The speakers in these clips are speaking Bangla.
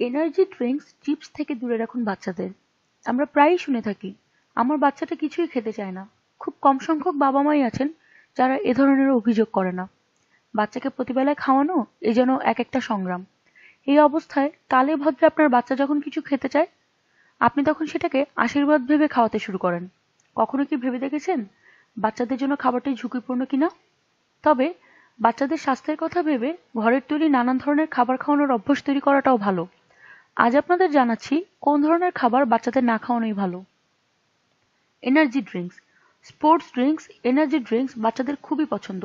এনার্জি ড্রিঙ্কস চিপস থেকে দূরে রাখুন বাচ্চাদের। আমরা প্রায়ই শুনে থাকি, আমার বাচ্চাটা কিছুই খেতে চায় না। খুব কম সংখ্যক বাবা মাই আছেন যারা এ ধরনের অভিযোগ করে না। বাচ্চাকে প্রতিবেলায় খাওয়ানো এ যেন এক একটা সংগ্রাম। এই অবস্থায় কালে ভদ্রে আপনার বাচ্চা যখন কিছু খেতে চায়, আপনি তখন সেটাকে আশীর্বাদ ভেবে খাওয়াতে শুরু করেন। কখনো কি ভেবে দেখেছেন বাচ্চাদের জন্য খাবারটি ঝুঁকিপূর্ণ কিনা? তবে বাচ্চাদের স্বাস্থ্যের কথা ভেবে ঘরের তৈরি নানান ধরনের খাবার খাওয়ানোর অভ্যাস তৈরি করাটাও ভালো। আজ আপনাদের জানাচ্ছি কোন ধরনের খাবার বাচ্চাদের না খাওয়ানোই ভালো। Energy drinks sports drinks energy drinks বাচ্চাদের খুবই পছন্দ।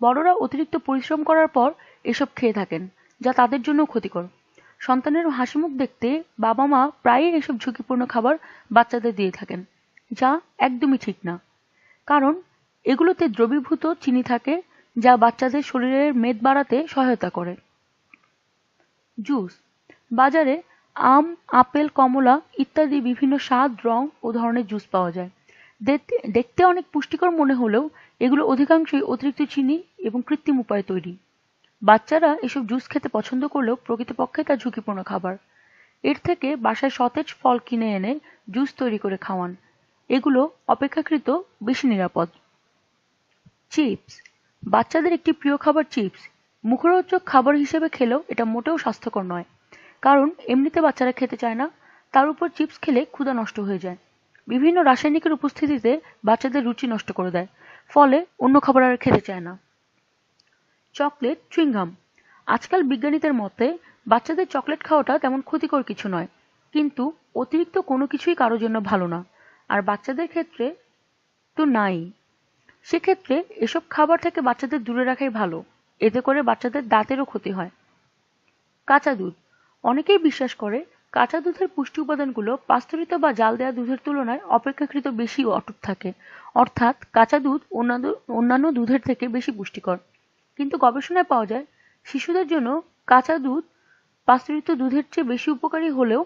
বড়রা অতিরিক্ত পরিশ্রম করার পর এসব খেয়ে থাকেন, যা তাদের জন্য ক্ষতিকর। সন্তানের হাসিমুখ দেখতে বাবা মা প্রায়ই এসব ঝুঁকিপূর্ণ খাবার বাচ্চাদের দিয়ে থাকেন, যা একদমই ঠিক না। কারণ এগুলোতে দ্রবীভূত চিনি থাকে, যা বাচ্চাদের শরীরের মেদ বাড়াতে সহায়তা করে। জুস বাজারে আম, আপেল, কমলা ইত্যাদি বিভিন্ন স্বাদ, রং ও ধরনের জুস পাওয়া যায়। দেখতে অনেক পুষ্টিকর মনে হলেও এগুলো অধিকাংশই অতিরিক্ত চিনি এবং কৃত্রিম উপায়ে তৈরি। বাচ্চারা এসব জুস খেতে পছন্দ করলেও প্রকৃতপক্ষে তা ঝুঁকিপূর্ণ খাবার। এর থেকে বাসায় সতেজ ফল কিনে এনে জুস তৈরি করে খাওয়ান। এগুলো অপেক্ষাকৃত বেশি নিরাপদ। চিপস। বাচ্চাদের একটি প্রিয় খাবার চিপস। মুখরোচক খাবার হিসেবে খেলেও এটা মোটেও স্বাস্থ্যকর নয়। কারণ এমনিতে বাচ্চারা খেতে চায় না, তার উপর চিপস খেলে ক্ষুধা নষ্ট হয়ে যায়। বিভিন্ন রাসায়নিকের উপস্থিতিতে বাচ্চাদের রুচি নষ্ট করে দেয়, ফলে অন্য খাবার আর খেতে চায় না। Chocolate, chewing gum. আজকাল বিজ্ঞানীদের মতে, বাচ্চাদের চকলেট খাওয়াটা তেমন ক্ষতিকর কিছু নয়, কিন্তু অতিরিক্ত কোনো কিছুই কারোর জন্য ভালো না, আর বাচ্চাদের ক্ষেত্রে তো নাই। সেক্ষেত্রে এসব খাবার থেকে বাচ্চাদের দূরে রাখাই ভালো, এতে করে বাচ্চাদের দাঁতেরও ক্ষতি হয়। কাঁচা দুধ। অনেকেই বিশ্বাস করে কাঁচা দুধের পুষ্টি উপাদানগুলো পাস্তরিত বা জাল দেওয়া দুধের তুলনায় অপেক্ষাকৃত বেশি অটুট থাকে। অর্থাৎ কাঁচা দুধ অন্যান্য দুধের থেকে বেশি পুষ্টিকর। কিন্তু গবেষণায় পাওয়া যায়, শিশুদের জন্য কাঁচা দুধ পাস্তরিত দুধের চেয়ে বেশি উপকারী হলেও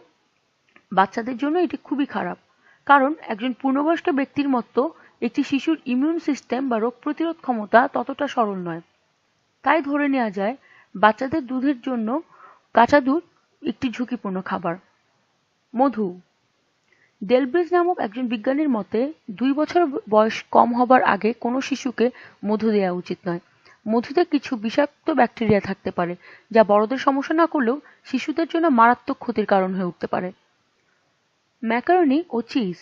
বাচ্চাদের জন্য এটি খুবই খারাপ। কারণ একজন পূর্ণবয়স্ক ব্যক্তির মতো একটি শিশুর ইমিউন সিস্টেম বা রোগ প্রতিরোধ ক্ষমতা ততটা সরল নয়। তাই ধরে নেওয়া যায়, বাচ্চাদের দুধের জন্য কাঁচা দুধ একটি ঝুঁকিপূর্ণ খাবার। মধু। ডেলব্রিজ নামক একজন বিজ্ঞানীর মতে, দুই বছর বয়স কম হবার আগে কোনো শিশুকে মধু দেওয়া উচিত নয়। মধুতে কিছু বিষাক্ত ব্যাকটেরিয়া থাকতে পারে, যা বড়দের সমস্যা না করলেও শিশুদের জন্য মারাত্মক ক্ষতির কারণ হয়ে উঠতে পারে। ম্যাকারনি ও চিজ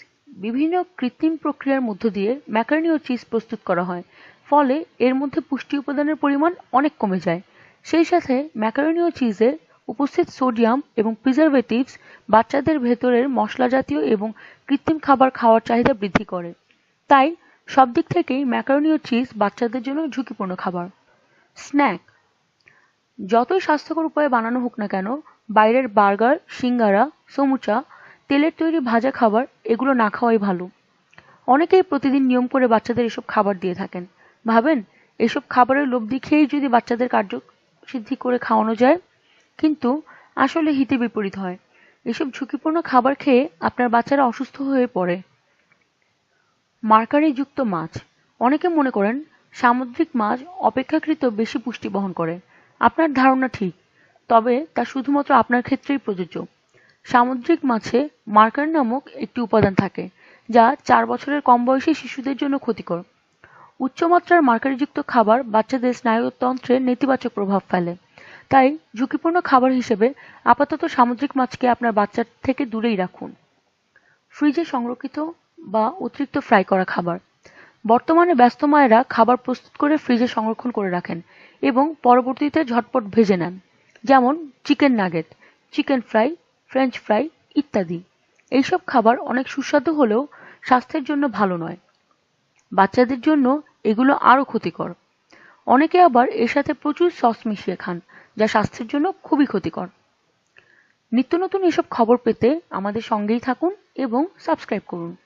বিভিন্ন কৃত্রিম প্রক্রিয়ার মধ্য দিয়ে ম্যাকারনি ও চিজ প্রস্তুত করা হয়, ফলে এর মধ্যে পুষ্টি উপাদানের পরিমাণ অনেক কমে যায়। সেই সাথে ম্যাকারনি ও চিজের উপস্থিত সোডিয়াম এবং প্রিজারভেটিভস বাচ্চাদের ভেতরের মশলা জাতীয় এবং কৃত্রিম খাবার খাওয়ার চাহিদা বৃদ্ধি করে। তাই সব দিক থেকেই ম্যাকারনি ও চিজ বাচ্চাদের জন্য ঝুঁকিপূর্ণ খাবার। স্ন্যাক। যতই স্বাস্থ্যকর উপায়ে বানানো হোক না কেন, বাইরের বার্গার, সিঙ্গারা, সমুচা, তেলের তৈরি ভাজা খাবার এগুলো না খাওয়াই ভালো। অনেকেই প্রতিদিন নিয়ম করে বাচ্চাদের এসব খাবার দিয়ে থাকেন। ভাবেন, এসব খাবারের লোভ দেখিয়েই যদি বাচ্চাদের কার্যসিদ্ধি করে খাওয়ানো যায়? কিন্তু আসলে হিতে বিপরীত হয়। এসব ঝুঁকিপূর্ণ খাবার খেয়ে আপনার বাচ্চারা অসুস্থ হয়ে পড়ে। মার্কারিযুক্ত মাছ। অনেকে মনে করেন সামুদ্রিক মাছ অপেক্ষাকৃত বেশি পুষ্টি বহন করে। আপনার ধারণা ঠিক, তবে তা শুধুমাত্র আপনার ক্ষেত্রেই প্রযোজ্য। সামুদ্রিক মাছে মার্কার নামক একটি উপাদান থাকে, যা চার বছরের কম বয়সী শিশুদের জন্য ক্ষতিকর। উচ্চমাত্রার মার্কারিযুক্ত খাবার বাচ্চাদের স্নায়ুতন্ত্রে নেতিবাচক প্রভাব ফেলে। তাই ঝুঁকিপূর্ণ খাবার হিসেবে আপাতত সামুদ্রিক মাছকে আপনার বাচ্চার থেকে দূরেই রাখুন। ফ্রিজে সংরক্ষিত বা অতিরিক্ত ফ্রাই করা খাবার। বর্তমানে ব্যস্ত মায়েরা খাবার প্রস্তুত করে ফ্রিজে সংরক্ষণ করে রাখেন এবং পরবর্তীতে ঝটপট ভেজে নেন, যেমন chicken nugget, chicken fry, French fry ইত্যাদি। এইসব খাবার অনেক সুস্বাদু হলেও স্বাস্থ্যের জন্য ভালো নয়। বাচ্চাদের জন্য এগুলো আরও ক্ষতিকর। অনেকে আবার এর সাথে প্রচুর সস মিশিয়ে খান যা স্বাস্থ্যের জন্য খুবই ক্ষতিকর। নিত্য নতুন এসব খবর পেতে আমাদের সঙ্গেই থাকুন এবং সাবস্ক্রাইব করুন।